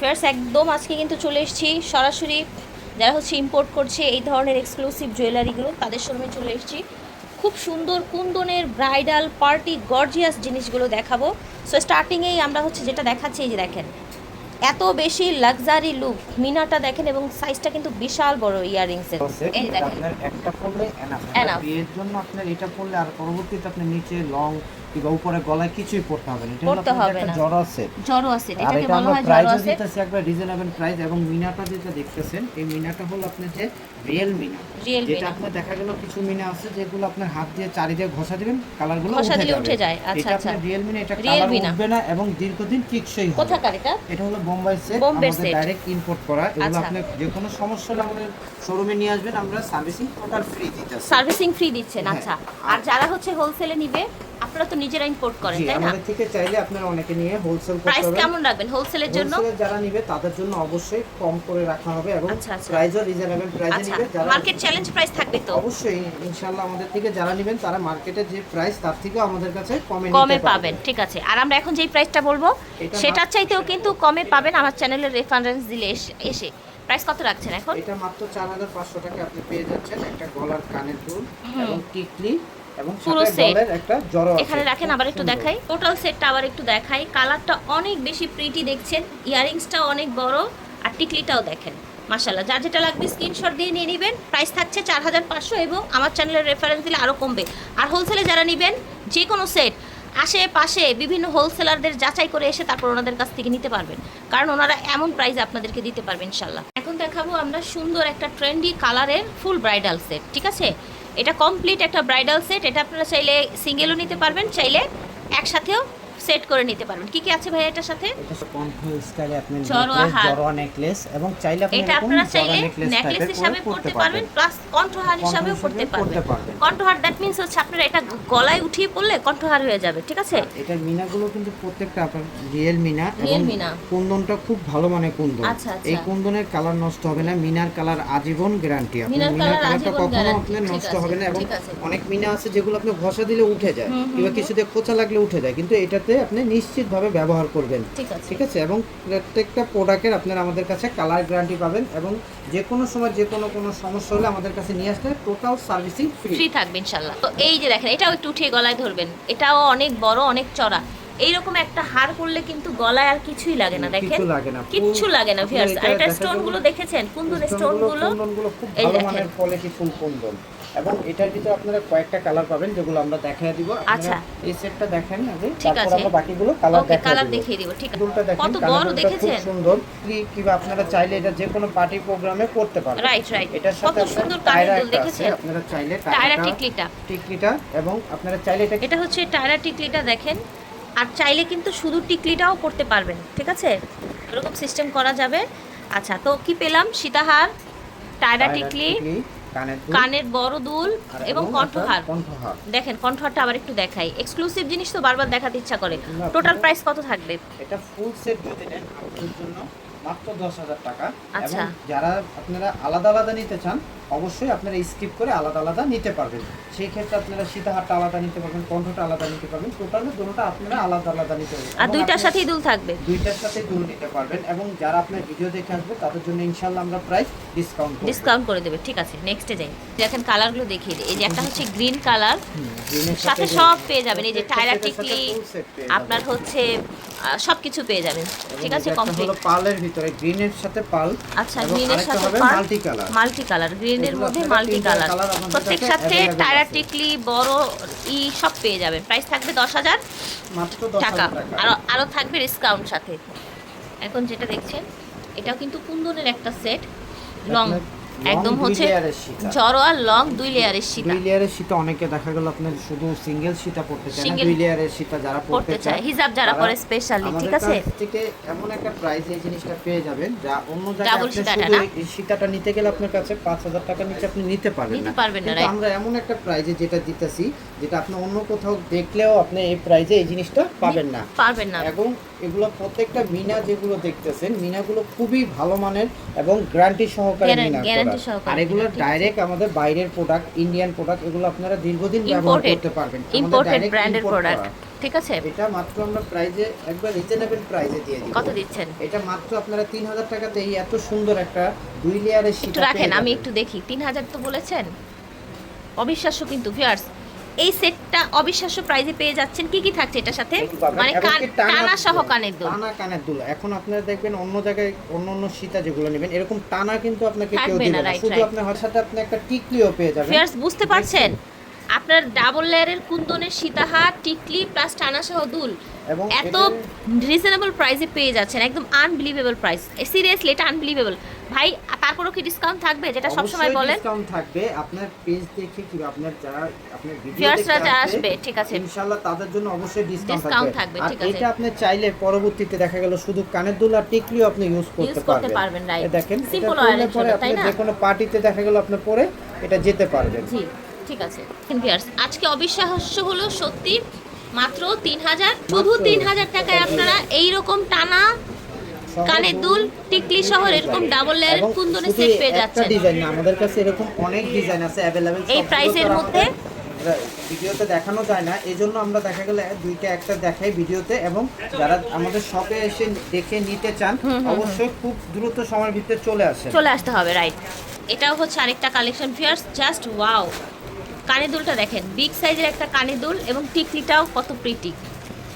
First একদম আজকে কিন্তু চলে এসেছি। সরাসরি যারা হচ্ছে ইম্পোর্ট করছে এই ধরনের এক্সক্লুসিভ জুয়েলারিগুলো তাদের শোরুমে চলে এসেছি। খুব সুন্দর কুন্দনের ব্রাইডাল পার্টি গর্জিয়াস জিনিসগুলো দেখাবো। সো স্টার্টিংয়েই আমরা হচ্ছে যেটা দেখাচ্ছি এই যে দেখেন এত বেশি লাক্সারি লুক মিনাটা দেখেন এবং সাইজটা কিন্তু বিশাল বড় এই দেখেন। একটা পড়লে এনাফ. বিয়ের জন্য আপনার এটা পড়লে আর পরবর্তীতে আপনি নিচে লং কিংবা উপরে গলায় কিছুই পড়তে হবে না। পড়তে হবে না। জড়া সেট জড়ো আছে এটাকে বলা হয় জড়ো আছে? দিতেছি একবার রিজনেবল প্রাইস এবং মিনাটা যেটা দেখতেছেন এই মিনাটা হলো আপনার যে রিয়েল মিনা। যেটা আপনার দেখা গেল কিছু মিনা আছে যেগুলো আপনার হাত দিয়ে চারিদিকে ঘষা দিবেন কালারগুলো ঘষা দিলে উঠে যায়, আচ্ছা, আচ্ছা। রিয়েল মিনা এটা কালার উঠবে না এবং দীর্ঘদিন টিকসই হবে। কোথাকার এটা? এটা হলো বোম্বাই সেট আমাদের ডাইরেক্ট ইম্পোর্ট করা। এগুলো আচ্ছা। আপনি যে কোনো সমস্যা হলে আমাদের শোরুমে নিয়ে আসবেন আমরা সার্ভিসিং টোটাল ফ্রি দিতেছি। সার্ভিসিং ফ্রি দিচ্ছেন হ্যাঁ। আচ্ছা। আর যারা হচ্ছে হোলসেলে নিবে আপনারা তো নিজেরা ইম্পোর্ট করেন তাই না? আমাদের থেকে চাইলে আপনারা অনেকে নিয়ে হোলসেল করতে প্রাইস কেমন রাখবেন? হোলসেলের জন্য? হোলসেলে যারা নিবে তাদের জন্য অবশ্যই কম করে রাখা হবে এবং। প্রাইসও রিজনেবল প্রাইসে আচ্ছা নিবে। যারা মার্কেট চ্যালেঞ্জ প্রাইস থাকবে তো? অবশ্যই ইনশাআল্লাহ আমাদের থেকে যারা নেবেন তারা মার্কেটে যে প্রাইস তার থেকেও আমাদের কাছে কমে কমে পাবেন ঠিক আছে। আর আমরা এখন যেই প্রাইসটা বলব সেটার চাইতেও কিন্তু কমে পাবেন আমার চ্যানেলের রেফারেন্স দিলে এসে প্রাইস কত রাখছেন এখন? এটা মাত্র চার হাজার পাঁচশো টাকা আপনি পেয়ে যাচ্ছেন একটা গলার কানের দুল এবং টিকলি। এবং পুরো আছে। এখানে রাখেন আবার একটু দেখাই। টোটাল সেটটা আবার একটু দেখাই। কালারটা অনেক বেশি প্রিটি দেখছেন। ইয়ারিংসটাও অনেক বড়। আর টিকলিটাও দেখেন। মাশাল্লাহ যার যেটা লাগবে স্ক্রিনশট দিয়ে নিয়ে নেবেন। প্রাইস থাকছে চার হাজার পাঁচশো এবং আমার চ্যানেলের রেফারেন্স দিলে আরও কমবে। আর হোলসেলে যারা নেবেন যে কোনো সেট আশেপাশে বিভিন্ন হোলসেলারদের যাচাই করে এসে তারপর ওনাদের কাছ থেকে নিতে পারবেন। কারণ ওনারা এমন প্রাইস আপনাদেরকে দিতে পারবেন ইনশাল্লাহ এখন দেখাবো আমরা সুন্দর একটা ট্রেন্ডি কালারের ফুল ব্রাইডাল সেট ঠিক আছে? এটা কমপ্লিট একটা ব্রাইডাল সেট এটা আপনারা চাইলে সিঙ্গেলও নিতে পারবেন চাইলে একসাথেও সেট করে নিতে পারবেন। কি কি আছে ভাই এটার সাথে? এটা আপনি necklace, হার। জড়োয়া নেকলেস এবং চাইলে আপনি এটা আপনারা চাইলে নেকলেস হিসাবে পড়তে পারবেন প্লাস কণ্ঠহার হিসাবেও হিসাবে পড়তে পারবেন। কণ্ঠহার দ্যাট মিন্স হচ্ছে আপনারা এটা গলায় উঠিয়ে পড়লে কণ্ঠহার হয়ে যাবে ঠিক আছে? এটার মিনাগুলো কিন্তু প্রত্যেকটা আপনার রিয়েল মিনা এবং মিনা। কুন্দনটা খুব ভালো মানের কুন্দন। আচ্ছা, আচ্ছা। এই কুন্দনের কালার নষ্ট হবে না মিনার কালার আজীবন গ্যারান্টি আপনার মিনার কালারটা কখনো আপনার নষ্ট হবে না এবং অনেক মিনা আছে যেগুলো আপনি ঘষা দিলে উঠে যায় কিংবা কিছুতে খোঁচা লাগলে উঠে যায় কিন্তু এটাতে আপনি নিশ্চিতভাবে ব্যবহার করবেন। ঠিক আছে। ঠিক আছে? এবং প্রত্যেকটা প্রোডাক্টের আপনারা আমাদের কাছে কালার গ্যারান্টি পাবেন এবং যে কোনো সময় যে কোনো কোনো সমস্যা হলে আমাদের কাছে নিয়ে আসলে টোটাল সার্ভিসিং ফ্রি ফ্রি থাকবে ইনশাল্লাহ। তো এই যে দেখেন এটাও একটু উঠিয়ে গলায় ধরবেন। এটাও অনেক বড় অনেক চড়া এইরকম একটা হার করলে কিন্তু গলায় আর কিছুই লাগে না দেখেন? কিছু লাগে না। কিচ্ছু লাগে না ভিউয়ার্স আর এটা এটা স্টোনগুলো দেখেছেন? কুন্দন স্টোনগুলো খুব এই ভালো দেখেন। Quality full kundan. এবং এটার ভিতরে আপনারা কয়েকটা কালার পাবেন যেগুলো আমরা দেখায় দিব। আচ্ছা। এই সেটটা দেখেন আগে তারপর আছে। আমরা বাকিগুলো কালার দেখায় কালার দেখিয়ে দিব ঠিক আছে। কত বড় দেখেছেন? সুন্দর। কি- কিংবা আপনারা চাইলে এটা যে কোনো পার্টি প্রোগ্রামে করতে পারবেন। রাইট রাইট এটার কত সুন্দর আছে। দেখেছেন? আপনারা চাইলে টায়রা টিকলিটা। টিকলিটা এবং আপনারা চাইলে এটা এটা হচ্ছে টায়রা টিকলিটা দেখেন। আর চাইলে কিন্তু শুধু টিকলিটাও করতে পারবেন ঠিক আছে? এরকম সিস্টেম করা যাবে। আচ্ছা তো কি পেলাম? সীতাহার টায়রা টিকলি কানের বড় দুল এবং কণ্ঠহার। দেখেন কণ্ঠহারটা আবার একটু দেখাই। এক্সক্লুসিভ জিনিস তো বারবার দেখাতে ইচ্ছা করে। টোটাল প্রাইস কত থাকবে? এটা ফুল সেট যদি নেন আপনাদের জন্য মাত্র দশ হাজার টাকা। আচ্ছা। এবং যারা আপনারা আলাদা আলাদা নিতে চান অবশ্যই আপনারা স্কিপ করে আলাদা আলাদা নিতে পারবেন। সেই ক্ষেত্রে আপনারা সীতাহারটা আলাদা নিতে পারবেন কণ্ঠটা আলাদা নিতে পারবেন টোটালি দুটোটা আপনারা আলাদা আলাদা নিতে পারবেন। আর দুইটার সাথেই দুল থাকবে। দুইটার সাথে দুল নিতে পারবেন এবং যারা আপনার ভিডিও দেখে আসবে তাদের জন্য ইনশাল্লাহ আমরা প্রাইস ডিসকাউন্ট ডিসকাউন্ট করে দেবে ঠিক আছে নেক্সটে যাই। দেখেন কালারগুলো দেখিয়ে দিই। এই যে একটা হচ্ছে গ্রিন কালার সাথে সব পেয়ে যাবেন। এই যে টায়রা টিকলি আপনার হচ্ছে সব কিছু পেয়ে যাবেন। ঠিক আছে কমপ্লিট হলো পালের ভিতরে গ্রিনের সাথে পাল আচ্ছা গ্রিনের সাথে মাল্টি কালার মাল্টি কালার গ্রিনের এগুলো মধ্যে মাল্টি কালার প্রত্যেক সাথে টায়রা টিকলি বড় ই সব পেয়ে যাবেন। প্রাইস থাকবে দশ হাজার টাকা। আর আরও আরও আরও থাকবে ডিসকাউন্ট সাথে। এখন যেটা দেখছেন এটাও কিন্তু কুন্দনের একটা সেট লং একদম হচ্ছে layer এর সীতা। জড়ো আর লং দুই লেয়ারের সীতা। দুই লেয়ারের সীতা অনেকে দেখা গেল আপনার শুধু সিঙ্গেল সীতা পড়তে চায় না দুই লেয়ারের সীতা যারা পড়তে চায় হিজাব যারা পরে স্পেশালি ঠিক আছে? থেকে এমন একটা প্রাইস এই জিনিসটা পেয়ে যাবেন যা অন্য জায়গায় আপনি শুধু এই সীতাটা নিতে গেলে আপনার কাছে পাঁচ হাজার টাকার নিচে আপনি নিতে পারবেন না। পারবেন না, কিন্তু আমরা এমন একটা প্রাইজে যেটা দিতেছি যেটা আপনি অন্য কোথাও দেখলেও আপনি এই প্রাইজে এই জিনিসটা পাবেন না। পারবেন না। এবং এগুলো প্রত্যেকটা মিনা যেগুলো দেখতেছেন মিনাগুলো খুবই ভালো মানের এবং গ্যারান্টি সহকারে মিনা। গ্যারান্টি সহকারে আর এগুলো ডাইরেক্ট আমাদের বাইরের প্রোডাক্ট ইন্ডিয়ান প্রোডাক্ট এগুলো আপনারা দীর্ঘদিন ব্যবহার করতে পারবেন। ইম্পোর্টেড ব্র্যান্ডের প্রোডাক্ট ঠিক আছে? এটা মাত্র আমরা প্রাইজে একবার রিজনেবল প্রাইজে দিয়ে দিই কত দিচ্ছেন? এটা মাত্র আপনারা তিন হাজার টাকাতে এই এত সুন্দর একটা দুই লেয়ারের শীট রাখেন আমি একটু দেখি। তিন হাজার তো বলেছেন? অবিশ্বাস্য কিন্তু ভিউয়ার্স এই সেটটা অবিশ্বাস্য প্রাইজে পেয়ে যাচ্ছেন। কি কি থাকছে এটার সাথে? মানে টানা- সহ কানের দুল। টানা কানের দুল। এখন আপনারা দেখবেন অন্য জায়গায় অন্য অন্য সীতা যেগুলো নেবেন এরকম টানা কিন্তু আপনাকে কেউ দিবে না, শুধু আপনি আপনার সাথে আপনি একটা টিকলিও পেয়ে যাবেন। ফিয়ার্স বুঝতে পারছেন? আপনার ডাবল লেয়ারের কুন্দনের সীতাহার টিকলি প্লাস টানা সহ দুল। এবং এত রিজনেবল প্রাইসে পেয়ে যাচ্ছেন একদম আনবিলিভেবল প্রাইস সিরিয়াসলি এটা আনবিলিভেবল ভাই তারপরও কি ডিসকাউন্ট থাকবে? যেটা সবসময় অবশ্যই বলেন। ডিসকাউন্ট থাকবে। আপনার পেজ দেখে কি আপনার যারা আপনার ভিউয়ার্সরা যারা আসবে ঠিক আছে। ইনশাআল্লাহ তাদের জন্য অবশ্যই ডিসকাউন্ট থাকবে। ঠিক আছে। এটা আপনি চাইলে পরবর্তীতে দেখা গেল শুধু কানের দুল আর টিকলিও আপনি ইউজ করতে পারবেন. এই দেখেন পরলে oil পরে আপনি তাই না? যে কোনো পার্টিতে দেখা গেল আপনি পরে এটা যেতে পারবেন। জি ঠিক আছে। ভিউয়ার্স আজকে অবিশ্বাস্য হলো সত্যি মাত্র তিন হাজার শুধু তিন হাজার টাকায় আপনারা এইরকম টানা কানের দুল টিকলি সহ এরকম ডাবল লেয়ারের এবং কুন্দনের সেট পেয়ে যাচ্ছেন। ডিজাইন আমাদের কাছে এরকম অনেক ডিজাইন আছে অ্যাভেলেবেল এই প্রাইসের মধ্যে? ভিডিওতে দেখানো যায় না এই জন্য আমরা দেখা গেলে দুইটা একটা দেখাই ভিডিওতে এবং যারা আমাদের শপে এসে দেখে নিতে চান অবশ্যই খুব দ্রুত সময়ের ভিতরে চলে আসে চলে আসতে হবে রাইট এটাও হচ্ছে আরেকটা কালেকশন ফিয়ার্স জাস্ট ওয়াও কানের দুলটা দেখেন বিগ সাইজের একটা কানের দুল এবং টিকলিটাও কত প্রিটি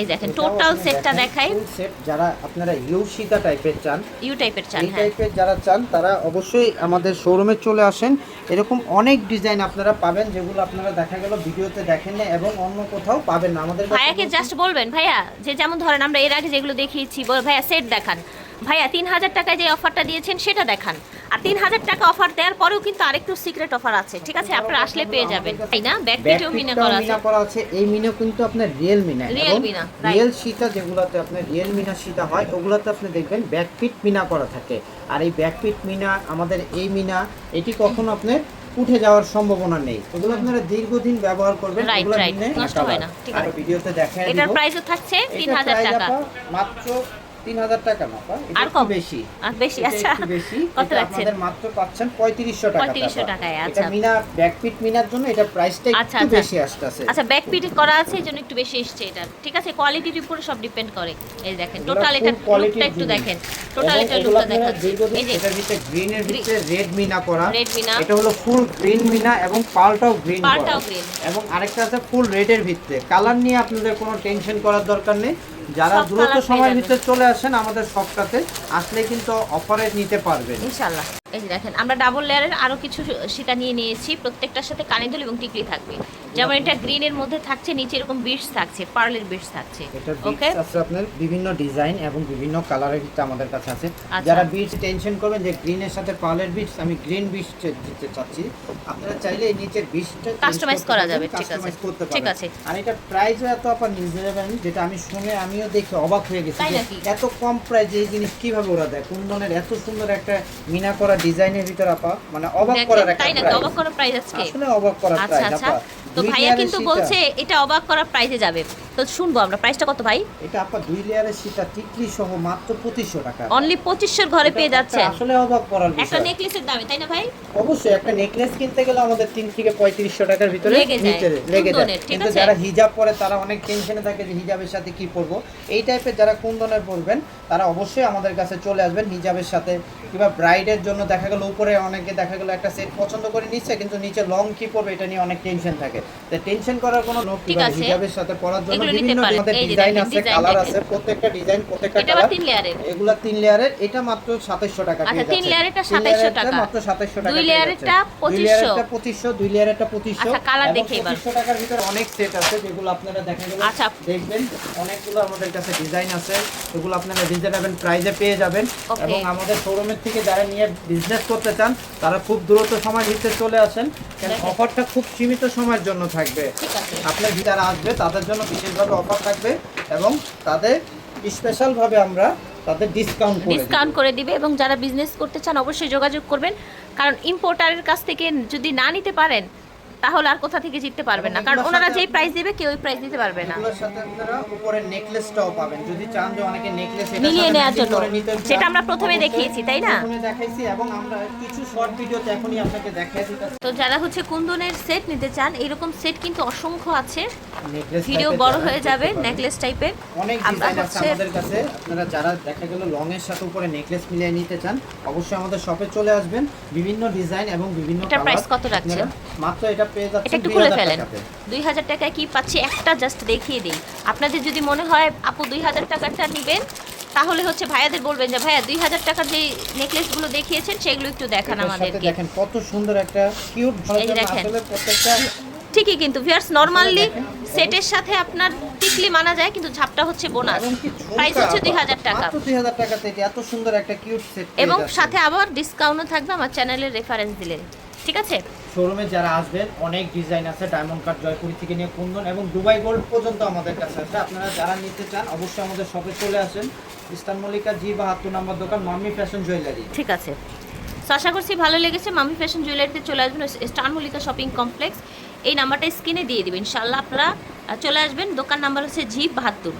এই দেখেন টোটাল সেটটা দেখাই। সেট যারা আপনারা ইউ সীতা টাইপের চান ইউ টাইপের চান হ্যাঁ। টাইপের যারা চান তারা অবশ্যই আমাদের শোরুমে চলে আসেন। এরকম অনেক ডিজাইন আপনারা পাবেন যেগুলো আপনারা দেখা গেল ভিডিওতে দেখেন না এবং অন্য কোথাও পাবেন না। আমাদের ভাইয়াকে জাস্ট বলবেন ভাইয়া যে যেমন ধরেন আমরা এর আগে যেগুলো দেখিয়েছি বল ভাইয়া সেট দেখান। ভাইয়া তিন হাজার টাকায় যে অফারটা দিয়েছেন সেটা দেখান। আর তিন হাজার টাকা অফার দেওয়ার পরেও কিন্তু আরেকটু সিক্রেট অফার আছে। ঠিক আছে? আপনারা আসলে পেয়ে যাবেন। তাই না? ব্যাক পিটেও মিনা করা আছে। করা আছে। এই মিনা কিন্তু আপনার real meena Real meena, real Sita যেগুলোতে আপনার রিয়েল মিনা সীতা হয় ওগুলোতে আপনি দেখবেন ব্যাকপিট মিনা করা থাকে। আর এই ব্যাকপিট মিনা আমাদের এই মিনা এটি কখনো আপনার উঠে যাওয়ার সম্ভাবনা নেই। এগুলো আপনারা দীর্ঘদিন ব্যবহার করবেন এগুলো নষ্ট হয় না, ঠিক আছে। ভিডিওতে দেখায় এটার প্রাইসও থাকছে তিন এটা হাজার price টাকা। মাত্র তিন হাজার টাকা না আর কম? বেশি। আর বেশি আচ্ছা। একটু বেশি। কত এটা রাখছেন আপনাদের মাত্র পাচ্ছেন পঁয়ত্রিশশো টাকা 3500 টাকায়, এটা আচ্ছা। মিনা ব্যাকপিট মিনার জন্য এটা প্রাইসটা আচ্ছা, একটু আচ্ছা। বেশি আসতেছে। আচ্ছা ব্যাক পিট করা আছে এই জন্য একটু বেশি এসছে এটা। ঠিক আছে কোয়ালিটির উপরে সব ডিপেন্ড করে। এই দেখেন টোটাল এটা লুকটা একটু দেখেন। টোটাল এটা লুকটা দীর্ঘদিন এই যে এটার ভিতরে গ্রিনের Green- ভিতরে রেড মিনা করা রেড মিনা। এটা হলো ফুল গ্রিন মিনা এবং পালটাও গ্রিন পালটাও green। এবং আরেকটা আছে ফুল রেডের ভিতরে। কালার নিয়ে আপনাদের কোনো টেনশন করার দরকার নেই। যারা দ্রুত সময়ের। ভিতরে চলে আসেন আমাদের সবটাতে আসলে কিন্তু অফারে নিতে পারবেন ইনশাল্লাহ এই যে দেখেন আমরা ডাবল লেয়ারের আরও কিছু সীতা নিয়ে নিয়েছি প্রত্যেকটার সাথে কানেদুল এবং টিকলি থাকবে যেমন এটা গ্রিনের মধ্যে থাকছে নিচে এরকম বিটস থাকছে পার্লের বিটস থাকছে ওকে আছে আপনার বিভিন্ন ডিজাইন এবং বিভিন্ন কালারের ভিতরে আমাদের কাছে আছে আচ্ছা। যারা বিটস টেনশন করবেন যে গ্রিনের সাথে পার্লের বিটস আমি গ্রিন বিটস দিতে চাচ্ছি আপনারা চাইলে এই নিচের বিটসটা কাস্টমাইজ করা যাবে, ঠিক আছে। ঠিক আছে। আর এটা প্রাইসও এত আপা রিজনেবল যেটা আমি শুনে আমিও দেখে অবাক হয়ে গেছি? এত কম প্রাইসে এই জিনিস কীভাবে ওরা দেয় কুন্দনের এত সুন্দর একটা মিনা করা ডিজাইনের ভিতর আপা মানে অবাক করার একটা তাই না অবাক করার প্রাইস আজকে? আসলে অবাক করার আচ্ছা প্রাইস আচ্ছা। আপা। তো ভাইয়া কিন্তু বলছে এটা অবাক করার প্রাইসে যাবে। তো শুনব আমরা। প্রাইসটা কত ভাই? এটা আপা দুই লেয়ারের সীতা টিকলি সহ মাত্র পঁচিশশো টাকা। অনলি পঁচিশশোর ঘরে পেয়ে এটা যাচ্ছেন। আসলে অবাক করার বিষয়। একটা নেকলেসের দামে তাই না ভাই? অবশ্যই একটা নেকলেস কিনতে গেলে আমাদের তিন থেকে পঁয়ত্রিশশো টাকার ভিতরে নিচে লেগে যায়। কিন্তু যারা হিজাব পরে তারা অনেক টেনশনে থাকে যে হিজাবের সাথে কি পরবো। এই টাইপের যারা কুন্দনের পরবেন তারা অবশ্যই আমাদের কাছে চলে আসবেন হিজাবের সাথে। কিংবা ব্রাইডের জন্য দেখা গেল উপরে অনেকে দেখা গেল একটা সেট পছন্দ করে নিচ্ছে কিন্তু নিচে লং কি পরবে এটা নিয়ে অনেক টেনশন থাকে। তো টেনশন করার কোনো লোক ঠিক আছে। হিজাবের সাথে পরার জন্য এগুলো নিতে পারেন। এই ডিজাইন আছে কালার আছে প্রত্যেকটা ডিজাইন প্রত্যেকটা এটা কালার তিন লেয়ারের এগুলা তিন লেয়ারের এটা মাত্র সাতাইশশো টাকা আচ্ছা, তিন। লেয়ারেরটা তিন 2700 টাকা। মাত্র সাতাইশশো টাকা দুই লেয়ারেরটা যাচ্ছেন। দুই 2500 লেয়ারেরটা পঁচিশশো দুই লেয়ারেরটা পঁচিশশো আচ্ছা, দেখি এবার। 2500 টাকার ভিতরে অনেক সেট আছে যেগুলো আপনারা দেখা গেল আচ্ছা। দেখবেন অনেকগুলো আমাদের কাছে ডিজাইন আছে সেগুলো আপনারা রিজনেবল প্রাইসে পেয়ে যাবেন এবং আমাদের শোরুমের থেকে যারা নিয়ে বিজনেস করতে চান তারা খুব দ্রুত সময়ের ভিতরে চলে আসেন কারণ অফারটা খুব সীমিত সময়ের জন্য থাকবে আপনার যারা আসবে তাদের জন্য বিশেষভাবে অফার থাকবে এবং তাদের স্পেশালভাবে আমরা তাদের ডিসকাউন্ট। ডিসকাউন্ট করে দিবে এবং যারা বিজনেস করতে চান অবশ্যই যোগাযোগ করবেন কারণ ইম্পোর্টারের কাছ থেকে যদি না নিতে পারেন তাহলে আর কোথা থেকে জিততে পারবেন না? কারণ ওনারা যেই প্রাইস দেবে কেউ ওই প্রাইস দিতে পারবে না। এগুলোর সাথে আপনারা উপরে নেকলেসটাও পাবেন। যদি চান যে অনেকে নেকলেস মিলিয়ে নেওয়ার জন্য। যেটা আমরা প্রথমে দেখিয়েছি, তাই না? প্রথমে দেখাইছি এবং আমরা কিছু শর্ট ভিডিওতে এখনই আপনাকে দেখাই দিতেছি। তো যারা হচ্ছে কুন্দনের সেট নিতে চান এরকম সেট কিন্তু অসংখ্য আছে। ভিডিও বড় হয়ে যাবে নেকলেস টাইপের অনেক ডিজাইন আছে আমাদের কাছে। আপনারা যারা দেখা গেল লং এর সাথে উপরে নেকলেস মিলিয়ে নিতে চান অবশ্যই আমাদের শপে চলে আসবেন। বিভিন্ন ডিজাইন এবং বিভিন্ন price কত রাখছেন? মাত্র এটা পেয়ে যাচ্ছেন এটা একটু খুলে ফেলেন। দুই হাজার টাকায় কি পাচ্ছি একটা জাস্ট দেখিয়ে দিই। আপনাদের যদি মনে হয় আপু দুই হাজার টাকারটা নেবেন? তাহলে হচ্ছে ভাইয়াদের বলবেন যে ভাইয়া দুই হাজার টাকার যে নেকলেসগুলো দেখিয়েছেন সেগুলো একটু দেখান আমাদেরকে। দেখেন কত সুন্দর একটা কিউট দেখেন। প্রত্যেকটা ঠিকই কিন্তু ভিয়ার্স নর্মালি সেটের সাথে আপনার টিকলি মানা যায় কিন্তু ঝাপটা হচ্ছে বোনাস প্রাইস হচ্ছে আবার। দুই হাজার টাকা। 2000 টাকা থেকে এত সুন্দর একটা কিউট সেট এবং সাথে আবার ডিসকাউন্টও থাকবে আমার চ্যানেলের রেফারেন্স দিলে ঠিক আছে? শোরুমে যারা আসবেন অনেক ডিজাইন আছে ডায়মন্ড কাট জয়পুরি থেকে নিয়ে কুন্দন এবং দুবাই গোল্ড পর্যন্ত আমাদের কাছে আছে। আপনারা যারা নিতে চান অবশ্যই আমাদের শপে চলে আসেন। ইস্তান মল্লিকা জি বাহাত্তর নম্বর দোকান মাম্মি ফ্যাশন জুয়েলারি ঠিক আছে। তো আশা করছি ভালো লেগেছে। মামি ফ্যাশন জুয়েলারিতে চলে আসবেন স্টার মল্লিকা শপিং কমপ্লেক্স এই নাম্বারটা স্ক্রিনে দিয়ে দিবেন। ইনশাল্লাহ আপনারা চলে আসবেন। দোকান নাম্বার হচ্ছে জি বাহাত্তর।